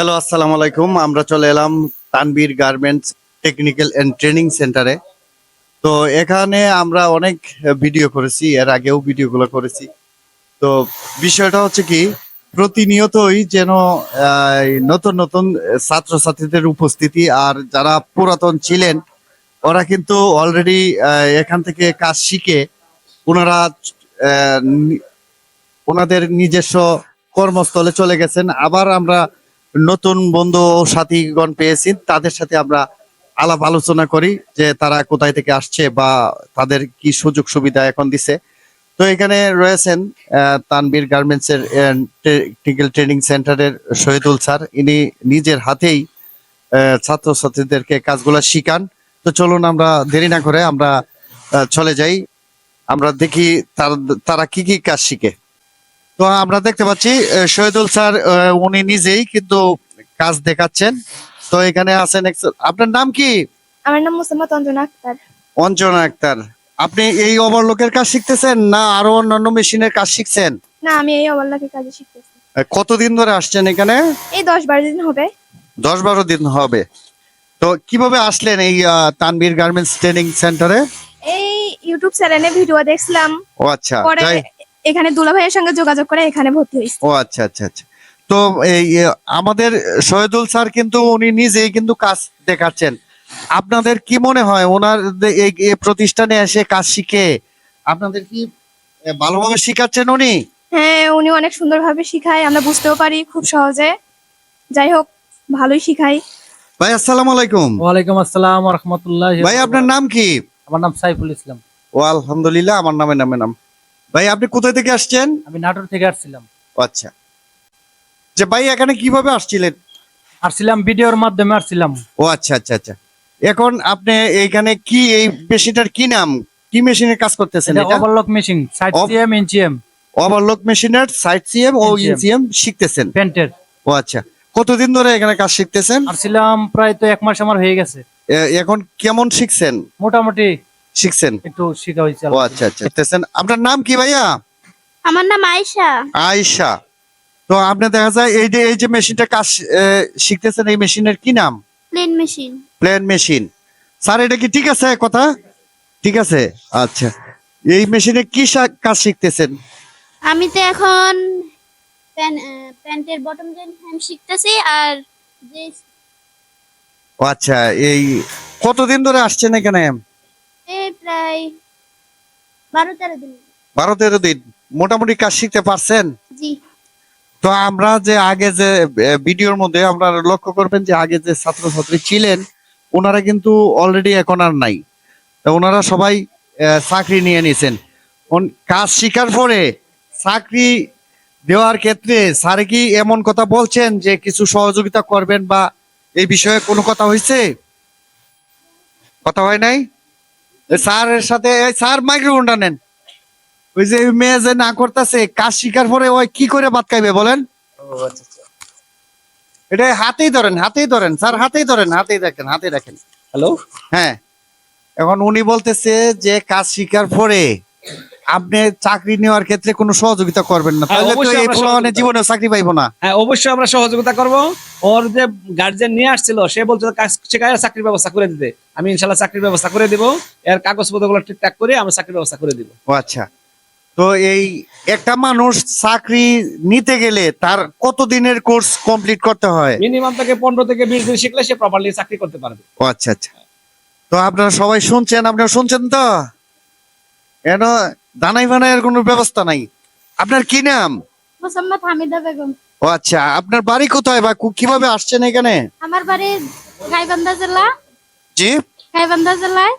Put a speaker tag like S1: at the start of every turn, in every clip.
S1: Hello আসসালামু আলাইকুম। আমরা চলে এলাম Tanveer garments technical and training সেন্টারে। তো এখানে আমরা অনেক ভিডিও করেছি, এর আগেও ভিডিওগুলো করেছি। তো বিষয়টা হচ্ছে কি, প্রতিনিয়তই যেন নতুন নতুন ছাত্রছাত্রীদের উপস্থিতি আর যারা পুরাতন ছিলেন, ওরা কিন্তু অলরেডি এখান থেকে কাজ শিখে ওনারা ওনাদের নিজস্ব কর্মস্থলে চলে গেছেন। আবার আমরা নতুন বন্ধু সাথীগণ পেয়েছি, তাদের সাথে আমরা আলাপ আলোচনা করি যে তারা কোথায় থেকে আসছে বা তাদের কি সুযোগ সুবিধা এখন দিছে। তো এখানে রয়েছেন তানবীর গার্মেন্টস এর টেকনিক্যাল ট্রেনিং সেন্টারের শহীদুল স্যার। ইনি নিজের হাতেই ছাত্রছাত্রীদেরকে কাজগুলো শিখান। তো চলুন আমরা দেরি না করে আমরা চলে যাই। আমরা দেখি তারা কি কি কাজ শিখে। তো আমরা দেখতে পাচ্ছি শহীদুল স্যার উনি নিজেই কিন্তু কাজ দেখাচ্ছেন। তো এখানে আছেন আপনার নাম কি?
S2: আমার নাম মুসাম্মদ অঞ্জনা আক্তার।
S1: অঞ্জনা আক্তার। আপনি এই ওভারলোকের কাজ শিখতেছেন না আরও অন্যান্য মেশিনের কাজ শিখছেন?
S2: না আমি এই অবল্লাকে কাজে শিখতেছি।
S1: কতদিন ধরে আসছেন এখানে?
S2: এই দশ বারো দিন হবে।
S1: দশ বারো দিন হবে। তো কীভাবে আসলেন এই তানবীর গার্মেন্টস ট্রেনিং সেন্টারে?
S2: এই ইউটিউব চ্যানেলে ভিডিও দেখছিলাম।
S1: ও আচ্ছা
S2: পরে এখানে দুলা ভাইয়ের সঙ্গে যোগাযোগ করে এখানে ভর্তি হয়েছি।
S1: ও আচ্ছা আচ্ছা আচ্ছা। তো এই আমাদের শহীদুল স্যার কিন্তু উনি নিজেই কিন্তু কাজ দেখাচ্ছেন। আপনাদের কি মনে হয় ওনার এই এই প্রতিষ্ঠানে এসে কাজ শিখে আপনাদের কি ভালোভাবে শিখাচ্ছেন উনি?
S2: হ্যাঁ উনি অনেক সুন্দরভাবে শিখায় আমরা বুঝতেও পারি খুব সহজে। যাই হোক ভালোই শিখাই
S1: ভাই আসসালামু আলাইকুম।
S3: ওয়ালাইকুম আসসালাম রহমতুল্লাহ
S1: ভাই আপনার নাম কি?
S3: আমার নাম সাইফুল ইসলাম।
S1: ও আলহামদুলিল্লাহ আমার নামে নামে নাম। ভাই আপনি কোথায় থেকে আসছেন?
S3: আমি নাটোর থেকে আসছিলাম।
S1: আচ্ছা। যে ভাই এখানে কীভাবে আসছিলেন?
S3: আসছিলাম ভিডিওর মাধ্যমে আসছিলাম।
S1: ও আচ্ছা আচ্ছা আচ্ছা। এখন আপনি এইখানে কি এই মেশিনটার কি নাম? কি মেশিনের কাজ করতেছেন
S3: এটা overlock machine side
S1: Op-
S3: CM ইঞ্চিএম
S1: overlock মেশিনের সাইড সিএম ও ইনসিএম শিখতেছেন?
S3: পেন্টের
S1: ও আচ্ছা। কতদিন ধরে এখানে কাজ শিখতেছেন?
S3: আসছিলাম প্রায় তো এক মাস আমার হয়ে গেছে।
S1: এখন কেমন শিখছেন?
S3: মোটামুটি
S1: শিখছেন?
S3: একটু শিখা হয়েছে
S1: ও আচ্ছা আচ্ছা শিখতেছেন। আপনার নাম কি ভাইয়া?
S2: আমার নাম আয়শা।
S1: আয়শা। তো আপনি দেখা যায় এই যে এই যে মেশিনটা কাজ শিখতেছেন এই মেশিনের কি নাম?
S2: Plain machine
S1: plain machine sir এটা কি ঠিক আছে কথা? ঠিক আছে? আচ্ছা। এই মেশিনে কি কাজ শিখতেছেন?
S4: আমি তো এখন প্যান- প্যান্টের বটম জেন হ্যাম শিখতেছি আর যে
S1: ও আচ্ছা এই কতদিন ধরে আসছেন এখানে?
S4: প্রায় বারো তেরো দিন।
S1: বারো তেরো দিন। মোটামুটি কাজ শিখতে পারছেন?
S4: জি।
S1: তো আমরা যে আগে যে ভিডিওর মধ্যে আমরা লক্ষ্য করবেন যে আগে যে ছাত্রছাত্রী ছিলেন ওনারা কিন্তু অলরেডি এখন আর নাই। তো ওনারা সবাই চাকরি নিয়ে নিয়েছেন ওন- কাজ শিকার পরে চাকরি দেওয়ার ক্ষেত্রে স্যার কি এমন কথা বলছেন যে কিছু সহযোগিতা করবেন বা এই বিষয়ে কোনো কথা হয়েছে কথা হয় নাই? স্যারের সাথে এই স্যার মাইক্রোফোনটা নেন। ওই যে মেয়ে যে না করতেছে কাজ শিকার পরে ওই কি করে বাদ খাইবে বলেন? এটা হাতেই ধরেন হাতেই ধরেন। স্যার হাতেই ধরেন হাতেই দেখেন হাতে দেখেন।
S3: হ্যালো
S1: হ্যাঁ। এখন উনি বলতেছে যে কাজ শিকার পরে আপনি চাকরি নেওয়ার ক্ষেত্রে কোনো সহযোগিতা করবেন না।
S5: হ্যাঁ,
S1: তাহলে তো এই
S5: আমরা
S1: জীবনে চাকরি পাইবো না।
S5: হ্যাঁ অবশ্যই আমরা সহযোগিতা করব। ওর যে গার্জেন নিয়ে আসছিল সে বলছে কাজ শেখায় চাকরির ব্যবস্থা করে দিতে। আমি ইনশাল্লাহ চাকরির ব্যবস্থা করে দিব। এর কাগজপত্রগুলো ঠিকঠাক করে আমি চাকরির ব্যবস্থা করে দিব।
S1: ও আচ্ছা। তো এই একটা মানুষ চাকরি নিতে গেলে তার কত দিনের কোর্স কমপ্লিট করতে হয়?
S5: মিনিমাম থেকে পনেরো থেকে বিশ দিন শিখলে সে প্রপারলি চাকরি করতে পারবে।
S1: ও আচ্ছা আচ্ছা। তো আপনারা সবাই শুনছেন? আপনারা শুনছেন তো? কেন? দানাই ফানাইয়ের কোনো ব্যবস্থা নাই। আপনার কি নাম?
S4: মোসাম্মদ হামিদা বেগম।
S1: ও আচ্ছা আপনার বাড়ি কোথায় বা কীভাবে আসছেন এখানে?
S4: আমার বাড়ি গাইবান্ধা জেলা।
S1: জি?
S4: গাইবান্ধা জেলায়।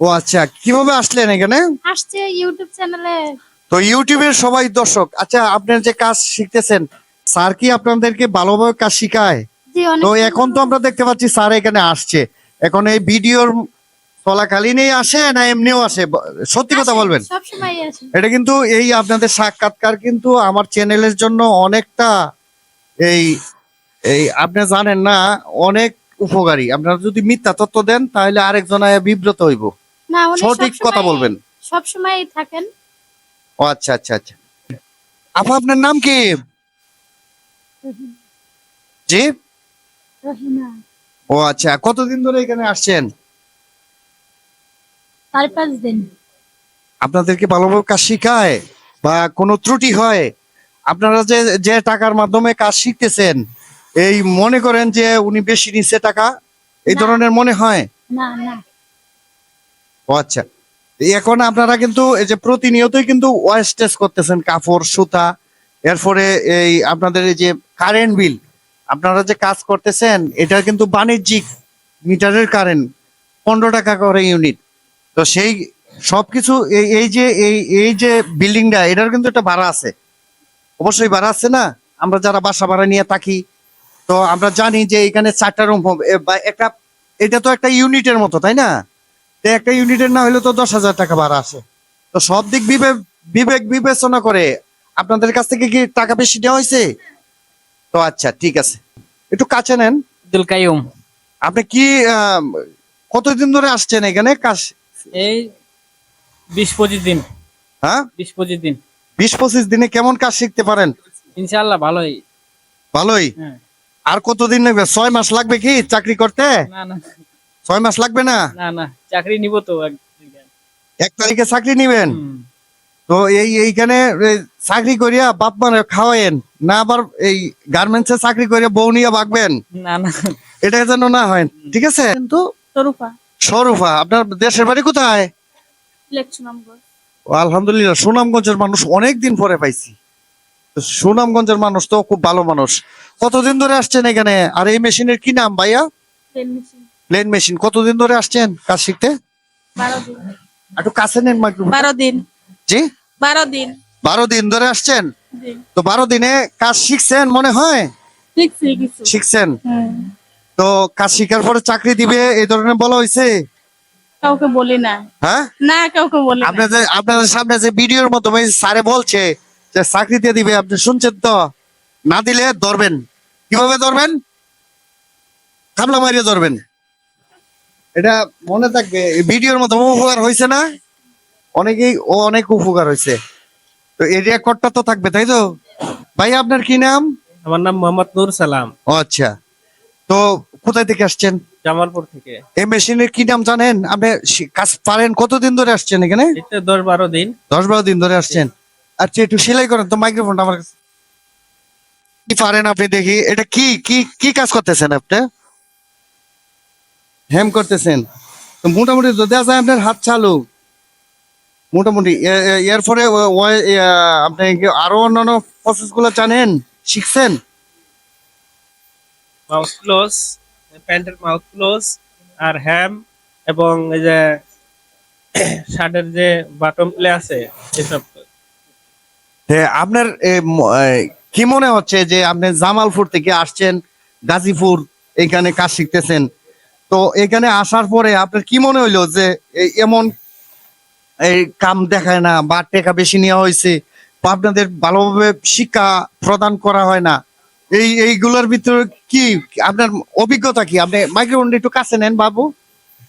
S1: ও আচ্ছা কীভাবে আসলেন এখানে?
S4: আসছে ইউটিউব চ্যানেলে।
S1: তো ইউটিউবের সবাই দর্শক। আচ্ছা আপনার যে কাজ শিখতেছেন স্যার কি আপনাদেরকে ভালোভাবে কাজ শিখায়?
S4: জি
S1: তো এখন তো আমরা দেখতে পাচ্ছি স্যার এখানে আসছে। এখন এই ভিডিওর চলাকালীনই আসে না এমনিও আসে? সত্যি কথা বলবেন? এটা কিন্তু এই আপনাদের সাক্ষাৎকার কিন্তু আমার চ্যানেলের জন্য অনেকটা এই এই আপনি জানেন না অনেক উপকারী। আপনারা যদি মিথ্যা তথ্য দেন তাহলে আরেকজন বিব্রত হইব। সঠিক কথা বলবেন।
S4: সব সময় থাকেন।
S1: ও আচ্ছা আচ্ছা আচ্ছা। আপা আপনার নাম কি? জি? ও আচ্ছা। কতদিন ধরে এখানে আসছেন?
S4: চার পাঁচ দিন।
S1: আপনাদেরকে ভালোভাবে কাজ শিখায় বা কোনো ত্রুটি হয় আপনারা যে যে টাকার মাধ্যমে কাজ শিখতেছেন এই মনে করেন যে উনি বেশি নিচ্ছে টাকা এই ধরনের মনে হয়?
S4: না না।
S1: ও আচ্ছা। এখন আপনারা কিন্তু এই যে প্রতিনিয়তই কিন্তু ওয়েস্টেজ করতেছেন কাপড় সুতা এরপরে এই আপনাদের এই যে কারেন্ট বিল আপনারা যে কাজ করতেছেন এটা কিন্তু বাণিজ্যিক মিটারের কারেন্ট পনেরো টাকা করে ইউনিট তো সেই সবকিছু এই এই যে এই এই যে বিল্ডিংটা এটার কিন্তু একটা ভাড়া আছে। অবশ্যই ভাড়া আছে না? আমরা যারা বাসা ভাড়া নিয়ে থাকি তো আমরা জানি যে এখানে চারটা রুম হবে। বা একটা এটা তো একটা ইউনিটের মতো তাই না? তো একটা ইউনিটের না হলে তো দশ হাজার টাকা ভাড়া আসে তো সব দিক বিবেক বিবেক বিবেচনা করে আপনাদের কাছ থেকে কি টাকা বেশি দেওয়া হয়েছে? তো আচ্ছা ঠিক আছে। একটু কাছে নেন।
S3: আব্দুল কাইম
S1: আপনি কি কতদিন ধরে আসছেন এখানে? কাজ
S3: এই বিশ পঁচিশ দিন।
S1: হ্যাঁ?
S3: বিশ পঁচিশ দিন।
S1: বিশ পঁচিশ দিনে কেমন কাজ শিখতে পারেন?
S3: ইনশাল্লাহ ভালোই।
S1: ভালোই?
S3: হ্যাঁ।
S1: আর কতদিন লাগবে? ছয় মাস লাগবে কি চাকরি করতে?
S3: না না।
S1: ছয় মাস লাগবে না?
S3: না না। চাকরি নিব তো এক-
S1: এক তারিখে চাকরি নিবেন? তো এই এইখানে চাকরি করিয়া বাপ মানে খাওয়ায়েন না আবার এই গার্মেন্টসে চাকরি করিয়া বউ নিয়ে বাগবেন
S3: না না।
S1: এটা যেন না হয় ঠিক আছে? কিন্তু সরুফা আপনার দেশের বাড়ি কোথায়? আলহামদুলিল্লাহ সুনামগঞ্জের মানুষ অনেক দিন পরে পাইছি। সুনামগঞ্জের মানুষ তো খুব ভালো মানুষ। কতদিন ধরে আসছেন এখানে? আর এই মেশিনের কি নাম ভাইয়া? প্লেন মেশিন কতদিন ধরে আসছেন কাজ শিখতে?
S2: বারো দিন।
S1: একটু কাছে নেন
S2: বারো দিন।
S1: জি?
S2: বারো দিন।
S1: বারো দিন ধরে আসছেন? তো বারো দিনে কাজ শিখছেন মনে হয়? শিখছেন। তো কাজ শিখার পরে চাকরি দিবে এই ধরনের বলা হয়েছে?
S2: কাউকে বলি না।
S1: হ্যাঁ?
S2: না কাউকে বলি না।
S1: আপনাদের আপনাদের সামনে যে ভিডিওর মাধ্যমে স্যারে বলছে যে চাকরি দিয়ে দিবে আপনি শুনছেন তো? না দিলে ধরবেন। কীভাবে ধরবেন? খামলা মারিয়ে ধরবেন। এটা মনে থাকবে এই ভিডিওর মাধ্যমে উপকার হয়েছে না? অনেকেই ও অনেক উপকার হয়েছে। তো এই রেকর্ডটা তো থাকবে তাই তো? ভাই আপনার কি নাম?
S6: আমার নাম মোহাম্মদ নূর সালাম।
S1: ও আচ্ছা। তো কোথায় থেকে আসছেন?
S6: জামালপুর থেকে।
S1: এই মেশিনের কি নাম জানেন? আপনি কাজ পারেন কতদিন ধরে আসছেন এখানে?
S6: দশ বারো দিন।
S1: দশ বারো দিন ধরে আসছেন। আচ্ছা একটু সেলাই করেন তো মাইক্রোফোনটা আমার কাছে। কি পারেন আপনি দেখি। এটা কি কি কি কাজ করতেছেন আপনি? হেম করতেছেন। তো মোটামুটি দেখা যায় আপনার হাত চালু। মোটামুটি এরপরে আপনি আরও অন্যান্য প্রসেসগুলো জানেন? শিখছেন?
S6: মাউথ ক্লোজ, প্যান্টের মাউথ ক্লোজ আর হ্যাম এবং এই যে শার্টের যে বাটন প্লে আছে, এসব।
S1: আপনার কি মনে হচ্ছে যে আপনি জামালপুর থেকে আসছেন, গাজীপুর, এখানে কাজ শিখতেছেন? তো এখানে আসার পরে আপনার কি মনে হইল যে এমন এই কাম দেখায় না বা টাকা বেশি নেওয়া হয়েছে আপনাদের ভালোভাবে শিক্ষা প্রদান করা হয় না? এই এইগুলোর ভিতরে কি আপনার অভিজ্ঞতা কি? আপনি মাইক্রোফোন একটু কাছে নেন বাবু।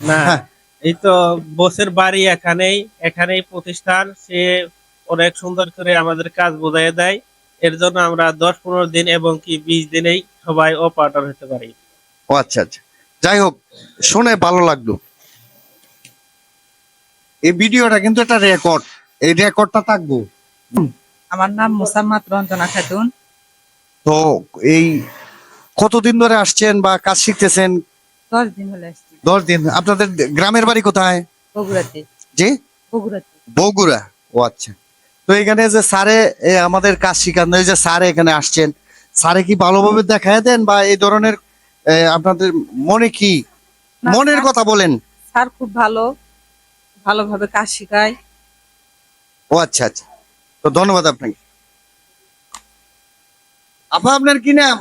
S6: না
S1: হ্যাঁ।
S6: এই তো বসের বাড়ি এখানেই এখানেই প্রতিষ্ঠান। সে অনেক সুন্দর করে আমাদের কাজ বোঝাই দেয়। এর জন্য আমরা দশ পনেরো দিন এবং কি বিশ দিনেই সবাই অপারেটর হতে পারি।
S1: ও আচ্ছা আচ্ছা। যাই হোক শুনে ভালো লাগল। এই ভিডিওটা কিন্তু একটা রেকর্ড এই রেকর্ডটা থাকব।
S7: আমার নাম মোসাম্মদ রঞ্জনা খাতুন।
S1: তো এই কতদিন ধরে আসছেন বা কাজ শিখতেছেন?
S7: দশ দিন হলে আসছি।
S1: দশ দিন। আপনাদের গ্রামের বাড়ি কোথায়?
S7: বগুড়াতে।
S1: জি?
S7: বগুড়াতে।
S1: বগুড়া। ও আচ্ছা। তো এখানে যে স্যারে আমাদের কাজ শিখান যে স্যারে এখানে আসছেন স্যারে কি ভালোভাবে দেখায় দেন বা এই ধরনের আপনাদের মনে কি? মনের কথা বলেন।
S7: স্যার খুব ভালো। ভালোভাবে কাজ শেখায়।
S1: ও আচ্ছা আচ্ছা। তো ধন্যবাদ আপনাকে। আপা আপনার কি নাম?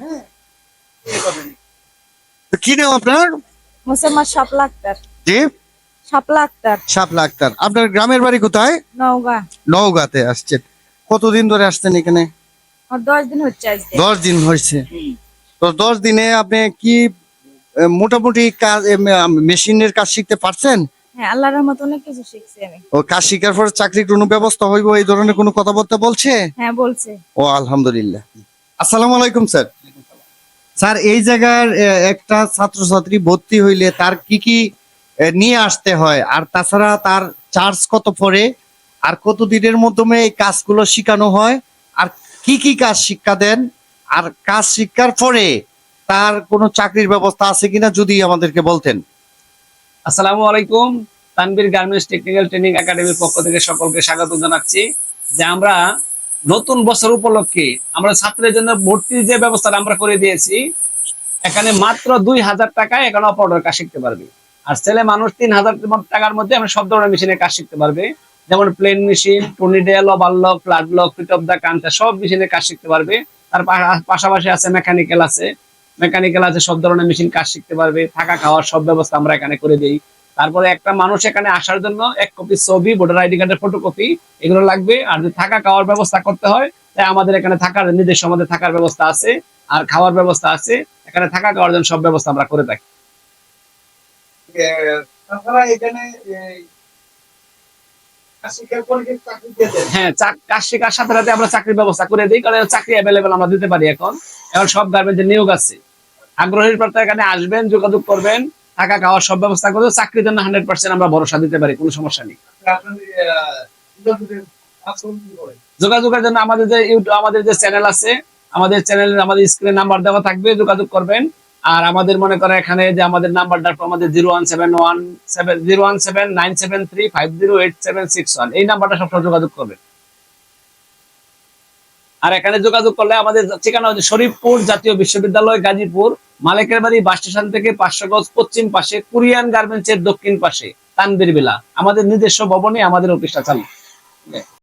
S1: হ্যাঁ? কি নাম আপনার?
S2: মোসাম্মদ শাপলা আক্তার।
S1: জি?
S2: শাপলা আক্তার।
S1: শাপলা আক্তার। আপনার গ্রামের বাড়ি কোথায়?
S2: নওগাঁ।
S1: নওগাঁতে আসছেন কতদিন ধরে আসছেন এখানে?
S2: দশ দিন হচ্ছে
S1: দশ দিন হয়েছে। তো দশ দিনে আপনি কি মোটামুটি কাজ মেশিনের কাজ শিখতে পারছেন?
S2: হ্যাঁ আল্লাহর রহমত অনেক কিছু শিখছি আমি।
S1: ও কাজ শিখার পর চাকরির কোনো ব্যবস্থা হইব এই ধরনের কোনো কথাবার্তা বলছে?
S2: হ্যাঁ বলছে।
S1: ও আলহামদুলিল্লাহ। আসসালামু আলাইকুম স্যার। স্যার এই জায়গার একটা ছাত্রছাত্রী ভর্তি হইলে তার কি কি নিয়ে আসতে হয়? আর তাছাড়া তার চার্জ কত পড়ে? আর কত দিনের মাধ্যমে এই কাজগুলো শেখানো হয়? আর কি কি কাজ শিক্ষা দেন? আর কাজ শিক্ষার পরে তার কোনো চাকরির ব্যবস্থা আছে কিনা যদি আমাদেরকে বলতেন।
S5: আসসালামু আলাইকুম তানবীর গার্মেন্টস টেকনিক্যাল ট্রেনিং একাডেমির পক্ষ থেকে সকলকে স্বাগত জানাচ্ছি যে আমরা নতুন বছর উপলক্ষে আমরা ছাত্রের জন্য ভর্তির যে ব্যবস্থাটা আমরা করে দিয়েছি, এখানে মাত্র দুই হাজার টাকায় এখানে অপারেটর কাজ শিখতে পারবে। আর ছেলে মানুষ তিন হাজার টাকার মধ্যে আমরা সব ধরনের মেশিনে কাজ শিখতে পারবে। যেমন plain machine two needle overlock flat lock feed off the কান্টা সব মেশিনে কাজ শিখতে পারবে। তার পাশাপাশি আছে মেকানিক্যাল আছে। মেকানিক্যাল আছে সব ধরনের মেশিন কাজ শিখতে পারবে থাকা খাওয়ার সব ব্যবস্থা আমরা এখানে করে দিই। তারপরে একটা মানুষ এখানে আসার জন্য এক কপি ছবি ভোটার আইডি কার্ডের ফটোকপি এগুলো লাগবে। আর যদি থাকা খাওয়ার ব্যবস্থা করতে হয় তাই আমাদের এখানে থাকার নিজস্ব আমাদের থাকার ব্যবস্থা আছে আর খাওয়ার ব্যবস্থা আছে। এখানে থাকা খাওয়ার জন্য সব ব্যবস্থা আমরা করে থাকি। হ্যাঁ কাজ শেখার সাথে সাথে আমরা চাকরির ব্যবস্থা করে দিই কারণ চাকরি অ্যাভেলেবেল আমরা দিতে পারি এখন। এখন সব গার্মেন্টের নিয়োগ আছে। আগ্রহীর প্রার্থী এখানে আসবেন যোগাযোগ করবেন থাকা খাওয়ার সব ব্যবস্থা করে চাকরির জন্য হান্ড্রেড পার্সেন্ট আমরা ভরসা দিতে পারি কোনো সমস্যা নেই। যোগাযোগের জন্য আমাদের যে ইউটিউব আমাদের যে চ্যানেল আছে আমাদের চ্যানেলের আমাদের স্ক্রিনে নাম্বার দেওয়া থাকবে যোগাযোগ করবেন। আর আমাদের মনে করে এখানে যে আমাদের নাম্বারটা আমাদের zero one seven one seven zero one seven nine seven three five zero eight seven six one এই নাম্বারটা সবসময় যোগাযোগ করবেন। আর এখানে যোগাযোগ করলে আমাদের ঠিকানা হচ্ছে শরীফপুর জাতীয় বিশ্ববিদ্যালয়, গাজীপুর মালিকের বাড়ি বাস স্টেশন থেকে পাঁচশো গজ পশ্চিম পাশে কোরিয়ান গার্মেন্টস এর দক্ষিণ পাশে তানবির বেলা আমাদের নিজস্ব ভবনে আমাদের অফিসটা চালু